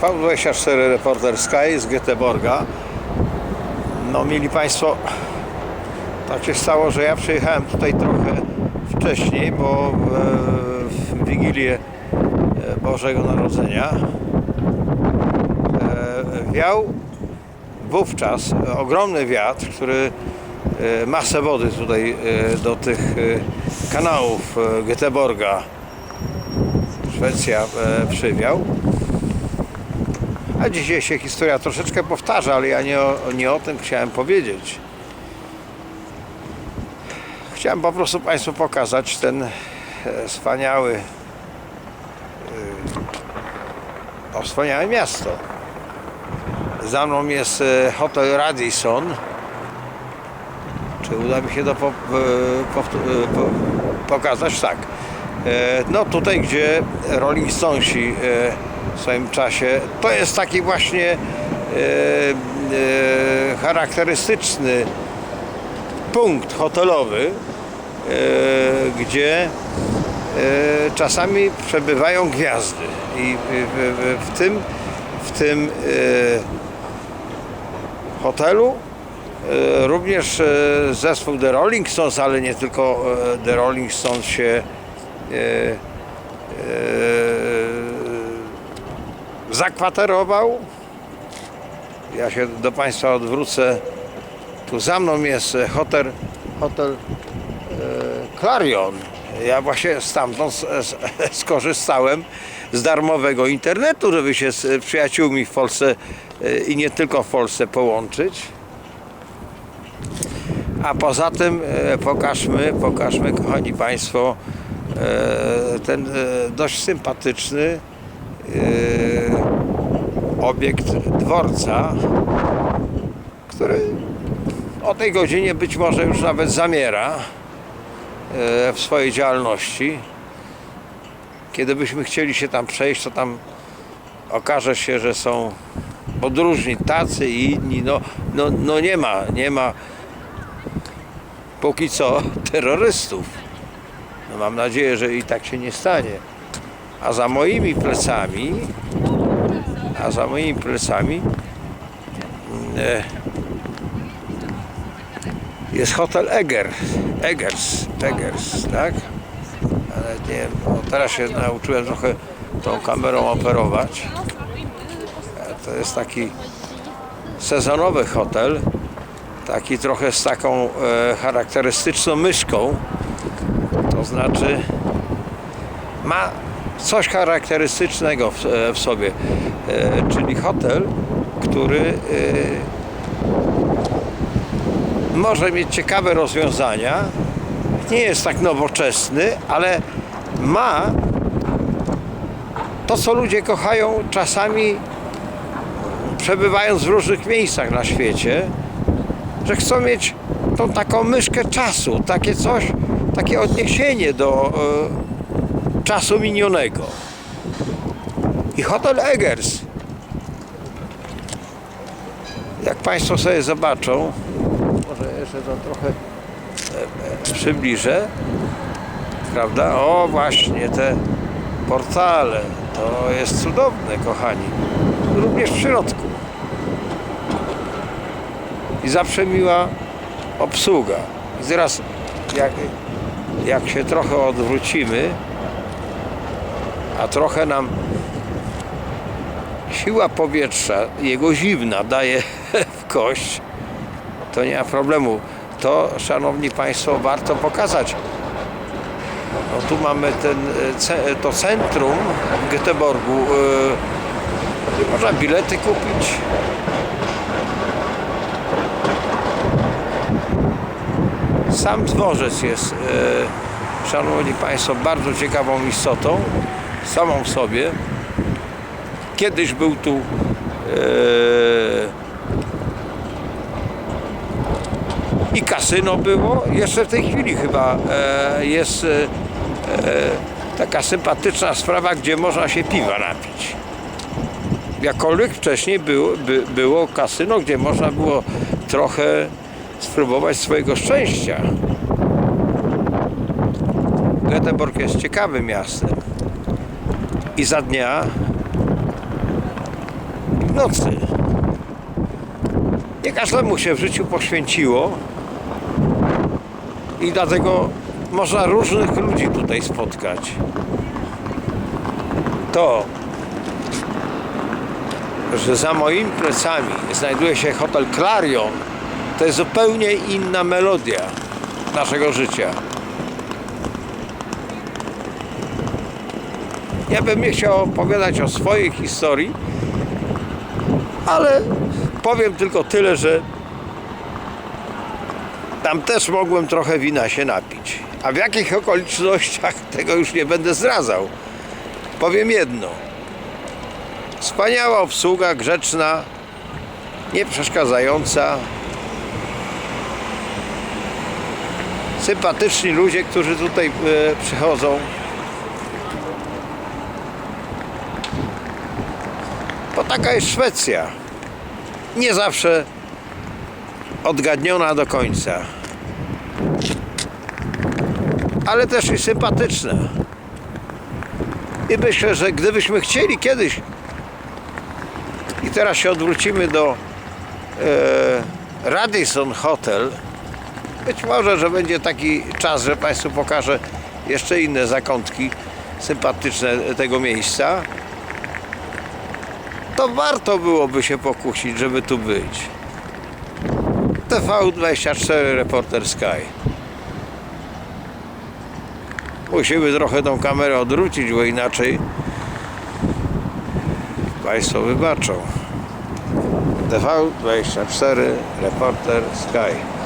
V24 Reporter Sky z Göteborga. No mieli Państwo, tak się stało, że ja przyjechałem tutaj trochę wcześniej, bo e, w Wigilię e, Bożego Narodzenia e, wiał wówczas ogromny wiatr, który masę wody tutaj do tych kanałów Göteborga Szwecja przywiał. A dzisiaj się historia troszeczkę powtarza, ale ja nie o, nie o tym chciałem powiedzieć. Chciałem po prostu Państwu pokazać ten e, wspaniały e, o wspaniałe miasto. Za mną jest e, hotel Radisson. Czy uda mi się to po, e, po, pokazać? Tak. E, No tutaj, gdzie Rolling Stonesi e, w swoim czasie, to jest taki właśnie e, charakterystyczny punkt hotelowy, gdzie czasami przebywają gwiazdy. I w, tym, w tym hotelu również zespół The Rolling Stones, ale nie tylko The Rolling Stones się zakwaterował. Ja się do Państwa odwrócę. Tu za mną jest e, hotel, hotel e, Clarion. Ja właśnie stamtąd skorzystałem z darmowego internetu, żeby się z przyjaciółmi w Polsce e, i nie tylko w Polsce połączyć. A poza tym e, pokażmy, pokażmy kochani Państwo e, ten e, dość sympatyczny e, obiekt dworca, który o tej godzinie być może już nawet zamiera e, w swojej działalności. Kiedy byśmy chcieli się tam przejść, to tam okaże się, że są podróżni tacy i inni. No, no, no nie ma, nie ma póki co terrorystów. No mam nadzieję, że i tak się nie stanie. A za moimi plecami, a za moimi plecami e, jest hotel Eger, Egers, Egers, tak? Ale nie wiem, o, teraz się nauczyłem trochę tą kamerą operować. E, To jest taki sezonowy hotel, taki trochę z taką e, charakterystyczną myszką. To znaczy ma coś charakterystycznego w, e, w sobie, e, czyli hotel, który e, może mieć ciekawe rozwiązania, nie jest tak nowoczesny, ale ma to, co ludzie kochają czasami przebywając w różnych miejscach na świecie, że chcą mieć tą taką myszkę czasu, takie coś, takie odniesienie do e, czasu minionego. I hotel Egers, jak Państwo sobie zobaczą, może jeszcze to trochę e, e, przybliżę, prawda? O, właśnie te portale, to jest cudowne, kochani. Również w środku. I zawsze miła obsługa. I teraz, jak, jak się trochę odwrócimy, a trochę nam siła powietrza, jego zimna daje w kość, to nie ma problemu. To, szanowni państwo, warto pokazać. No tu mamy ten, e, ce- to centrum w Göteborgu. e, Można bilety kupić. Sam dworzec jest, e, szanowni państwo, bardzo ciekawą istotą, samą w sobie. Kiedyś był tu e, i kasyno było. Jeszcze w tej chwili chyba e, jest e, e, taka sympatyczna sprawa, gdzie można się piwa napić. Jakkolwiek wcześniej było, by, było kasyno, gdzie można było trochę spróbować swojego szczęścia. Göteborg jest ciekawym miastem. I za dnia w nocy. Nie każdemu się w życiu poświęciło i dlatego można różnych ludzi tutaj spotkać. To, że za moimi plecami znajduje się hotel Clarion, to jest zupełnie inna melodia naszego życia. Ja bym nie chciał opowiadać o swojej historii, ale powiem tylko tyle, że tam też mogłem trochę wina się napić. A w jakich okolicznościach tego już nie będę zdradzał. Powiem jedno. Wspaniała obsługa, grzeczna, nie Sympatyczni ludzie, którzy tutaj e, przychodzą. Bo taka jest Szwecja. Nie zawsze odgadniona do końca. Ale też i sympatyczna. I myślę, że gdybyśmy chcieli kiedyś i teraz się odwrócimy do e, Radisson Hotel, być może, że będzie taki czas, że Państwu pokażę jeszcze inne zakątki sympatyczne tego miejsca, to warto byłoby się pokusić, żeby tu być. TV24 Reporter Sky. Musimy trochę tą kamerę odwrócić, bo inaczej Państwo wybaczą. TV24 Reporter Sky.